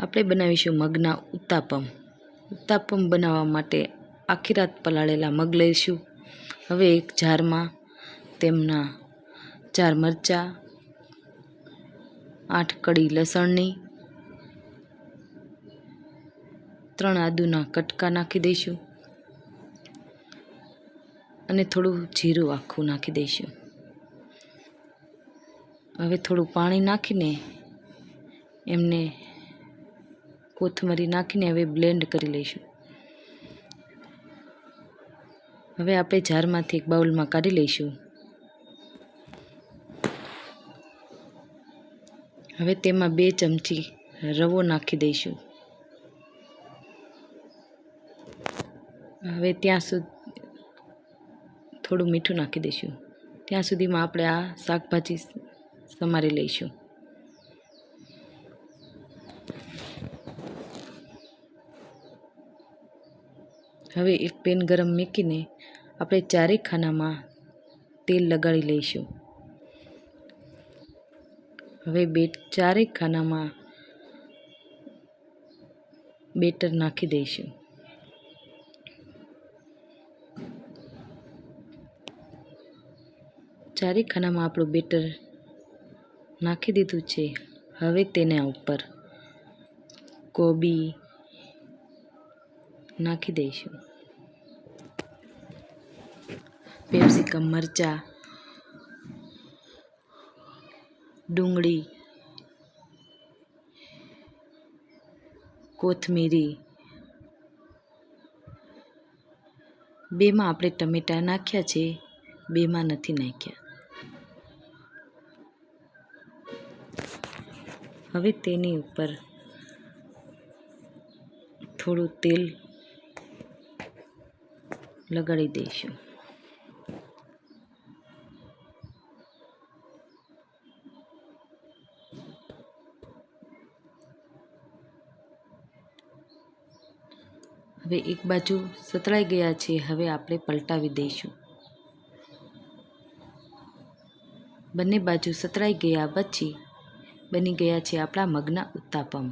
આપણે બનાવીશું મગના ઉત્તાપમ. ઉત્તાપમ બનાવવા માટે આખી રાત પલાળેલા મગ લઈશું. હવે એક જારમાં તેમના ચાર મરચાં, આઠ કડી લસણની, ત્રણ આદુના કટકા નાખી દઈશું અને થોડું જીરું આખું નાખી દઈશું. હવે થોડું પાણી નાખીને એમને કોથમરી નાખીને હવે બ્લેન્ડ કરી લઈશું. હવે આપણે જારમાંથી એક બાઉલમાં કાઢી લઈશું. હવે તેમાં બે ચમચી રવો નાખી દઈશું. હવે ત્યાં સુધી, થોડું મીઠું નાખી દઈશું. ત્યાં સુધીમાં આપણે આ શાકભાજી સમારી લઈશું. હવે એક પેન ગરમ મૂકીને આપણે ચારેય ખાનામાં તેલ લગાડી લઈશું. હવે બે ચારેય ખાનામાં બેટર નાખી દઈશું. ચારેય ખાનામાં આપણું બેટર નાખી દીધું છે. હવે તેના ઉપર કોબી નાખી દઈશું. કેપ્સિકમ મરચાં, ડુંગળી, કોથમીરી. બેમાં આપણે ટમેટાં નાખ્યા છે, બેમાં નથી નાખ્યા. હવે તેની ઉપર થોડું તેલ લગાડી દઈશું. હવે એક બાજુ સતળાઈ ગયા છે હવે આપણે પલટાવી દઈશું. બંને બાજુ સતળાઈ ગયા પછી બની ગયા છે આપણા મગના ઉત્તાપમ.